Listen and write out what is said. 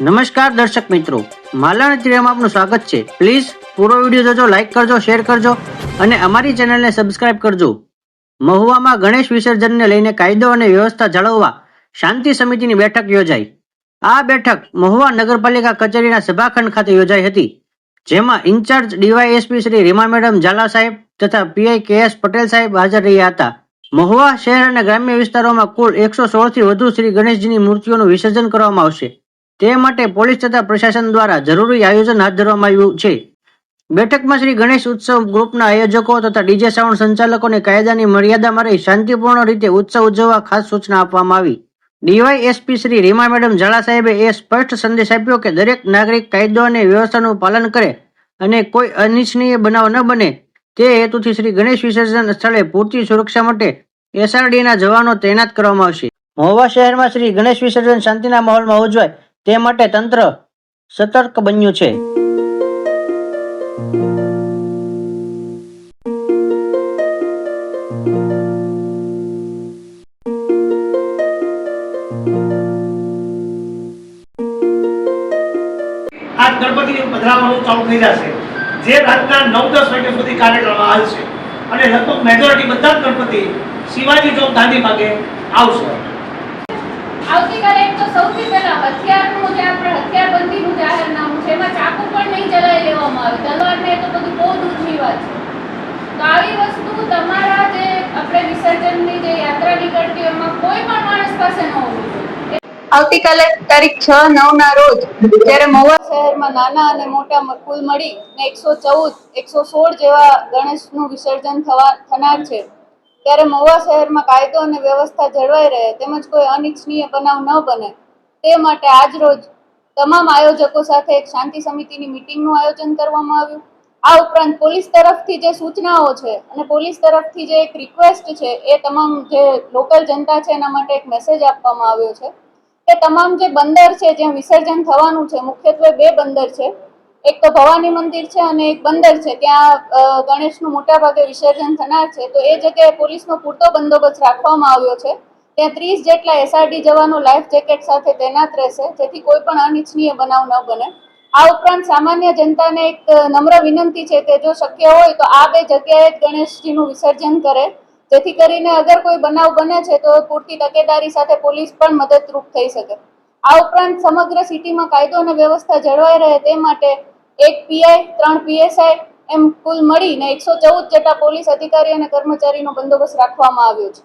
નમસ્કાર દર્શક મિત્રો. માલાના તિરામાં આપનું સ્વાગત છે. પ્લીઝ પૂરો વીડિયો જોજો લાઇક કરજો શેર કરજો અને અમારી ચેનલને સબસ્ક્રાઇબ કરજો. મહુવામાં ગણેશ વિસર્જનને લઈને કાયદો અને વ્યવસ્થા જાળવવા શાંતિ સમિતિની બેઠક યોજાઈ. આ બેઠક મહુવા નગરપાલિકા કચેરીના સભાખંડ ખાતે યોજાઈ હતી, જેમાં in-charge DYSP Shri Rima madam Zala સાહેબ તથા પીઆઈ કે એસ પટેલ સાહેબ હાજર રહ્યા હતા. મહુવા શહેર અને ગ્રામ્ય વિસ્તારોમાં કુલ એકસો સોળથી વધુ શ્રી ગણેશજીની મૂર્તિઓનું વિસર્જન કરવામાં આવશે. તે માટે પોલીસ તથા પ્રશાસન દ્વારા જરૂરી આયોજન હાથ ધરવામાં આવ્યું છે. બેઠકમાં શ્રી ગણેશ ઉત્સવ ગ્રુપના આયોજકો તથા ડીજે સાઉન્ડ સંચાલકોને કાયદાની મર્યાદામાં રહી શાંતિપૂર્ણ રીતે ઉત્સવ ઉજવવા ખાસ સૂચના આપવામાં આવી. ડીવાયએસપી શ્રી રીમા મેડમ ઝાલા સાહેબે એ સ્પષ્ટ સંદેશ આપ્યો કે દરેક નાગરિક કાયદો અને વ્યવસ્થાનું પાલન કરે અને કોઈ અનિચ્છનીય બનાવ ન બને. તે હેતુથી શ્રી ગણેશ વિસર્જન સ્થળે પૂરતી સુરક્ષા માટે એસઆરડીના જવાનો તૈનાત કરવામાં આવશે. મહુવા શહેરમાં શ્રી ગણેશ વિસર્જન શાંતિના માહોલમાં ઉજવાય તે માટે તંત્ર સતર્ક બન્યું છે. આ ગણપતિ પધરાવવાનું ચાલુ થઈ જશે જે રાતના નવ દસ વાગ્યા સુધી કાર્યક્રમ આવશે અને લગભગ મેજોરિટી બધા જ ગણપતિ શિવાજી ચોક ગાંધી ભાગે આવશે. આવતીકાલે એક તો સૌથી પહેલા હથિયારનું જે આપણે હથિયારબંધીનું જાહેરનામું છે એમાં ચાકુ પણ નહીં ચલાવી લેવામાં આવે. તલવાર ને તો બધું બહુ દૂરની વાત છે. તો આવી વસ્તુ તમારા જે આપણે વિસર્જનની જે યાત્રા નીકળતી એમાં કોઈ પણ માણસ પાસે ન હોવું આવતીકાલે તારીખ છ નવ ના રોજ જ્યારે મહુવા શહેરમાં નાના અને મોટા મકુલ કુલ મળી ને એકસો ચૌદ, એકસો સોળ જેવા ગણેશનું વિસર્જન થવા, થનાર છે, ત્યારે મહુવા શહેરમાં કાયદો અને વ્યવસ્થા જળવાઈ રહે, તેમજ કોઈ અનિચ્છનીય બનાવ ન બને, તે માટે આજ રોજ તમામ આયોજકો સાથે એક શાંતિ સમિતિની મિટિંગનું આયોજન કરવામાં આવ્યું. આ ઉપરાંત પોલીસ તરફથી જે સૂચનાઓ છે અને પોલીસ તરફથી જે એક રિક્વેસ્ટ છે એ તમામ જે લોકલ જનતા છે એના માટે એક મેસેજ આપવામાં આવ્યો છે કે તમામ જે બંદર છે જ્યાં વિસર્જન થવાનું છે, મુખ્યત્વે બે બંદર છે. એક તો ભવાની મંદિર છે અને એક બંદર છે. ત્યાં ગણેશનું મોટાભાગે વિસર્જન થનાર છે. તો એ જગ્યાએ પોલીસનો પૂરતો બંદોબસ્ત રાખવામાં આવ્યો છે. ત્યાં ત્રીસ જેટલા એસઆરડી જવાનો લાઈફ જેકેટ સાથે તૈનાત રહેશે, જેથી કોઈ પણ અનિચ્છનીય બનાવ ન બને. આ ઉપરાંત સામાન્ય જનતાને એક નમ્ર વિનંતી છે કે જો શક્ય હોય તો આ બે જગ્યાએ ગણેશજીનું વિસર્જન કરે. જેથી કરીને અગર કોઈ બનાવ બને છે તો પૂરતી તકેદારી સાથે પોલીસ પણ મદદરૂપ થઈ શકે. આ ઉપરાંત સમગ્ર સિટીમાં કાયદો અને વ્યવસ્થા જળવાઈ રહે તે માટે એક પીઆઈ ત્રણ પીએસઆઈ એમ કુલ મળીને એકસો ચૌદ જેટલા પોલીસ અધિકારી અને કર્મચારીનો બંદોબસ્ત રાખવામાં આવ્યો છે.